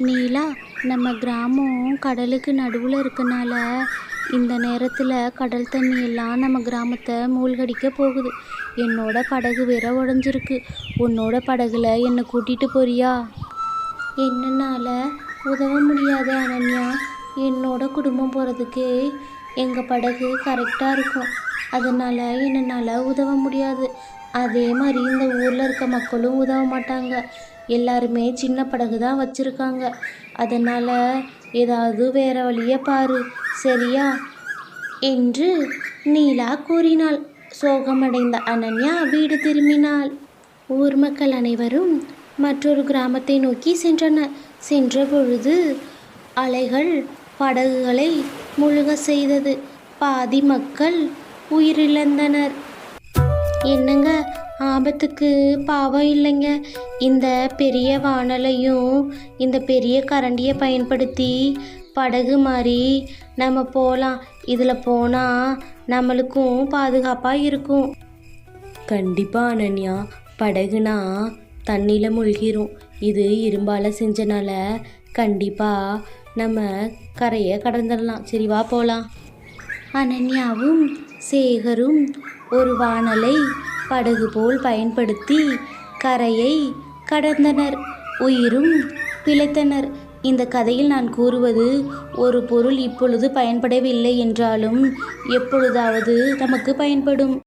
நீலா நம்ம கிராமம் கடலுக்கு நடுவில் இருக்கனால இந்த நேரத்தில் கடல் தண்ணி எல்லாம் நம்ம கிராமத்தை மூழ்கடிக்க போகுது. என்னோட படகு வேற உடஞ்சிருக்கு. உன்னோட படகுல என்னை கூட்டிகிட்டு போறியா? என்னால் உதவ முடியாது அனன்யா. என்னோட குடும்பம் போகிறதுக்கு எங்கள் படகு கரெக்டாக இருக்கும். அதனால் என்னால் உதவ முடியாது. அதே மாதிரி இந்த ஊரில் இருக்க மக்களும் உதவ மாட்டாங்க. எல்லாருமே சின்ன படகு தான் வச்சுருக்காங்க. அதனால் ஏதாவது வேற வழியை பாரு சரியா? என்று நீலா கூறினாள். சோகமடைந்த அனன்யா வீடு திரும்பினாள். ஊர் மக்கள் அனைவரும் மற்றொரு கிராமத்தை நோக்கி சென்றனர். சென்ற பொழுது அலைகள் படகுகளை முழுக செய்தது. பாதி மக்கள் உயிரிழந்தனர். என்னங்க ஆபத்துக்கு பாவம் இல்லைங்க. இந்த பெரிய வானலையும் இந்த பெரிய கரண்டியை பயன்படுத்தி படகு மாதிரி நம்ம போகலாம் இதில் போனால் நம்மளுக்கும் பாதுகாப்பாக இருக்கும். கண்டிப்பாக அனன்யா படகுனா தண்ணியில் மூழ்கிரும். இது இரும்பால் செஞ்சனால கண்டிப்பாக நம்ம கரையை கடந்துடலாம். சரி வா போகலாம் அனன்யாவும் சேகரும் ஒரு வானலை படகு போல் பயன்படுத்தி கரையை கடந்தனர். உயிரும் பிழைத்தனர். இந்த கதையில் நான் கூறுவது ஒரு பொருள் இப்பொழுது பயன்படவில்லை என்றாலும் எப்பொழுதாவது நமக்கு பயன்படும்.